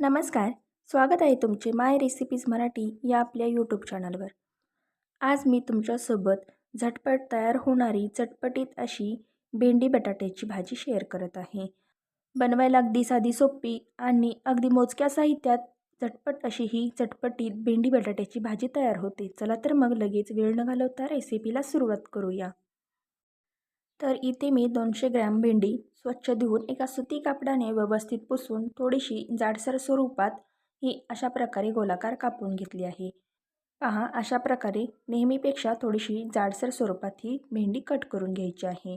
नमस्कार स्वागत आहे तुमचे माय रेसिपीज मराठी या आपल्या यूट्यूब चॅनलवर आज मी तुमच्यासोबत झटपट तयार होणारी चटपटीत अशी भेंडी बटाट्याची भाजी शेअर करत आहे. बनवायला अगदी साधी सोपी आणि अगदी मोजक्या साहित्यात झटपट अशी ही चटपटीत भेंडी बटाट्याची भाजी तयार होते. चला तर मग लगेच वेळ न घालवता रेसिपीला सुरुवात करूया. तर इथे मी दोनशे ग्रॅम भेंडी स्वच्छ धुवून एका सुती कापडाने व्यवस्थित पुसून थोडीशी जाडसर स्वरूपात ही अशा प्रकारे गोलाकार कापून घेतली आहे. पहा अशा प्रकारे नेहमीपेक्षा थोडीशी जाडसर स्वरूपात ही भेंडी कट करून घ्यायची आहे.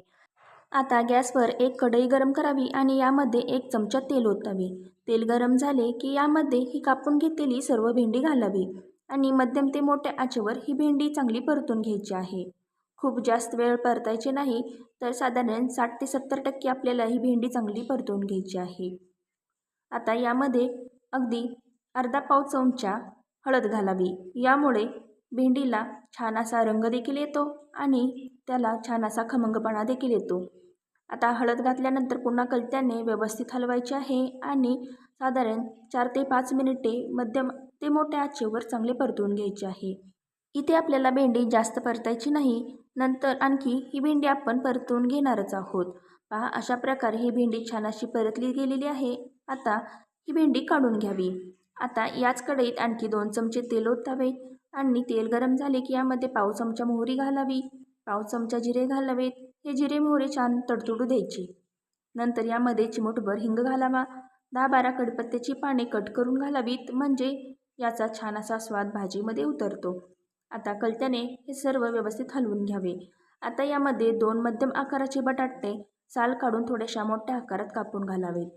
आता गॅसवर एक कढई गरम करावी आणि यामध्ये एक चमचा तेल ओतावी. तेल गरम झाले की यामध्ये ही कापून घेतलेली सर्व भेंडी घालावी आणि मध्यम ते मोठ्या आचेवर ही भेंडी चांगली परतून घ्यायची आहे. खूप जास्त वेळ परतायचे नाही तर साधारण साठ ते सत्तर टक्के आपल्याला ही भेंडी चांगली परतवून घ्यायची आहे. आता यामध्ये अगदी अर्धा पाव चमचा हळद घालावी. यामुळे भेंडीला छान असा रंग देखील येतो आणि त्याला छान असा खमंगपणा देखील येतो. आता हळद घातल्यानंतर पुन्हा कलत्याने व्यवस्थित हलवायचे आहे आणि साधारण चार ते पाच मिनिटे मध्यम ते मोठ्या आचेवर चांगले परतवून घ्यायचे आहे. इथे आपल्याला भेंडी जास्त परतायची नाही नंतर आणखी ही भेंडी आपण परतून घेणारच आहोत. पहा अशा प्रकारे ही भेंडी छान अशी परतली गेलेली आहे. आता ही भेंडी काढून घ्यावी. आता याच कढईत आणखी दोन चमचे तेल ओतावे आणि तेल गरम झाले की यामध्ये पाव चमचा मोहरी घालावी. पाव चमचा जिरे घालावेत. हे जिरे मोहरी छान तडतडू द्यायची. नंतर यामध्ये चिमूटभर हिंग घालावा. दहा बारा कडपत्त्याची पाने कट करून घालावीत. म्हणजे याचा छान असा स्वाद भाजीमध्ये उतरतो. आता कलत्याने हे सर्व व्यवस्थित हलवून घ्यावे. आता यामध्ये दोन मध्यम आकाराचे बटाटे साल काढून थोड्याशा मोठ्या आकारात कापून घालावेत.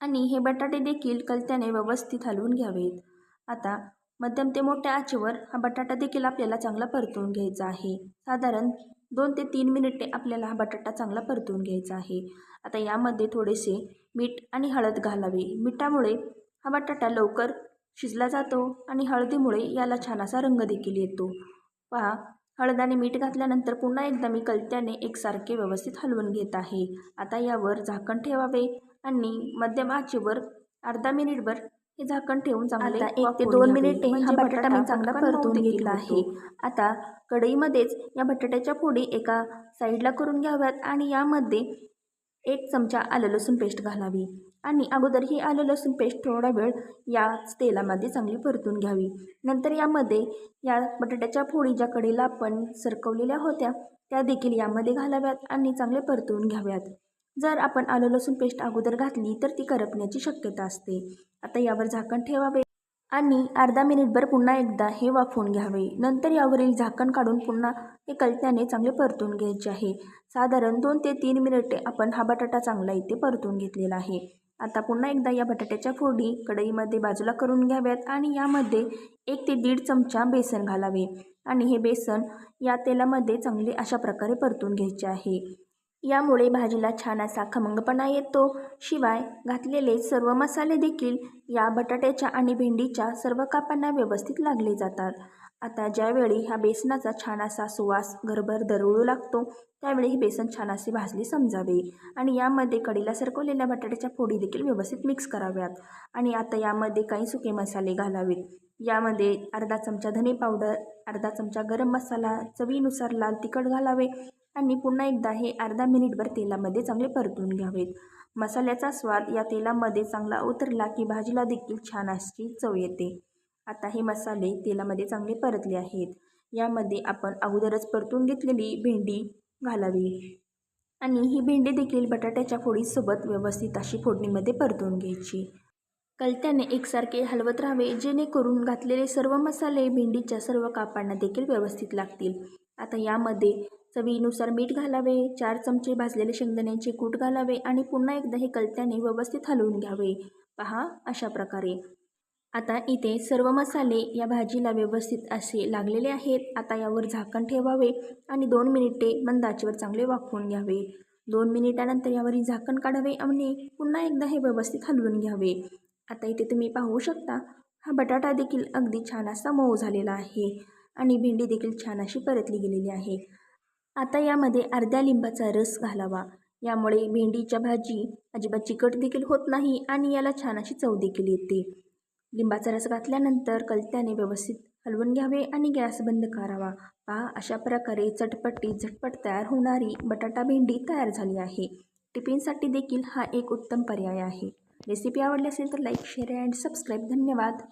आणि हे बटाटे देखील कलत्याने व्यवस्थित हलवून घ्यावेत. आता मध्यम ते मोठ्या आचेवर हा बटाटा देखील आपल्याला चांगला परतवून घ्यायचा आहे. साधारण दोन ते तीन मिनिटे आपल्याला हा बटाटा चांगला परतवून घ्यायचा आहे. आता यामध्ये थोडेसे मीठ आणि हळद घालावे. मिठामुळे हा बटाटा लवकर शिजला जातो आणि हळदीमुळे याला छान असा रंग देखील येतो. पहा हळद आणि मीठ घातल्यानंतर पुन्हा एकदा मी कलत्याने एकसारखे व्यवस्थित हलवून घेत आहे. आता यावर झाकण ठेवावे आणि मध्यम आचेवर अर्धा मिनिटभर हे झाकण ठेवून चांगले एक ते दोन मिनिटे हा बटाटा मी चांगला परतून घेतला आहे. आता कढईमध्येच या बटाट्याच्या फोडी एका साईडला करून घ्याव्यात आणि यामध्ये एक चमचा आलं लसूण पेस्ट घालावी आणि अगोदर ही आलं लसूण पेस्ट थोडा वेळ याच तेलामध्ये चांगली परतून घ्यावी. नंतर यामध्ये या बटाट्याच्या फोडी ज्या कडेला आपण सरकवलेल्या होत्या त्या देखील यामध्ये घालाव्यात आणि चांगले परतून घ्याव्यात. जर आपण आलं लसूण पेस्ट अगोदर घातली तर ती करपण्याची शक्यता असते. आता यावर झाकण ठेवावे. आणि अर्धा मिनिटभर पुन्हा एकदा हे वाफवून घ्यावे. नंतर यावरील झाकण काढून पुन्हा हे कलत्याने चांगले परतून घ्यायचे आहे. साधारण दोन ते तीन मिनिटे आपण हा बटाटा चांगला इथे परतून घेतलेला आहे. आता पुन्हा एकदा या बटाट्याच्या फोडी कढईमध्ये बाजूला करून घ्याव्यात आणि यामध्ये एक ते दीड चमचा बेसन घालावे. आणि हे बेसन या तेलामध्ये चांगले अशा प्रकारे परतून घ्यायचे आहे. यामुळे भाजीला छान असा खमंगपणा येतो. शिवाय घातलेले सर्व मसाले देखील या बटाट्याच्या आणि भेंडीच्या सर्व कापांना व्यवस्थित लागले जातात. आता ज्यावेळी ह्या बेसनाचा छान असा सुवास घरभर दरवळू लागतो त्यावेळी हे बेसन छान असे भाजले समजावे आणि यामध्ये कढीला सरकवलेल्या बटाट्याच्या फोडी देखील व्यवस्थित मिक्स कराव्यात. आणि आता यामध्ये काही सुके मसाले घालावेत. यामध्ये अर्धा चमचा धने पावडर अर्धा चमचा गरम मसाला चवीनुसार लाल तिखट घालावे आणि पुन्हा एकदा हे अर्धा मिनिटभर तेलामध्ये चांगले परतून घ्यावेत. मसाल्याचा स्वाद या तेलामध्ये चांगला उतरला की भाजीला देखील छान अशी चव येते. आता हे मसाले तेलामध्ये चांगले परतले आहेत. यामध्ये आपण अगोदरच परतून घेतलेली भेंडी घालावी. आणि ही भेंडी देखील बटाट्याच्या फोडीसोबत व्यवस्थित अशी फोडणीमध्ये परतून घ्यायची. कलत्याने एकसारखे हलवत राहावे जेणेकरून घातलेले सर्व मसाले भेंडीच्या सर्व कापांना देखील व्यवस्थित लागतील. आता यामध्ये चवीनुसार मीठ घालावे चार चमचे भाजलेले शेंगदाण्याचे कूट घालावे आणि पुन्हा एकदा हे कलत्याने व्यवस्थित हलवून घ्यावे. पहा अशा प्रकारे. आता इथे सर्व मसाले या भाजीला व्यवस्थित असे लागलेले आहेत. आता यावर झाकण ठेवावे आणि दोन मिनिटे मंदाचेवर चांगले वाफवून घ्यावे. दोन मिनिटानंतर यावरील झाकण काढावे आणि पुन्हा एकदा हे व्यवस्थित हलवून घ्यावे. आता इथे तुम्ही पाहू शकता हा बटाटा देखील अगदी छान असा मऊ झालेला आहे आणि भेंडी देखील छान अशी परतली गेलेली आहे. आता यामध्ये अर्ध्या लिंबाचा रस घालावा. यामुळे भेंडीच्या भाजी अजिबात चिकट देखील होत नाही आणि याला छान अशी चव देखील येते. लिंबाचा रस घातल्यानंतर कलत्याने व्यवस्थित हलवून घ्यावे आणि गॅस बंद करावा. पहा अशा प्रकारे चटपटी झटपट तयार होणारी बटाटा भेंडी तयार झाली आहे. टिफिनसाठी देखील हा एक उत्तम पर्याय आहे. रेसिपी आवडली असेल तर लाईक शेअर अँड सबस्क्राईब. धन्यवाद.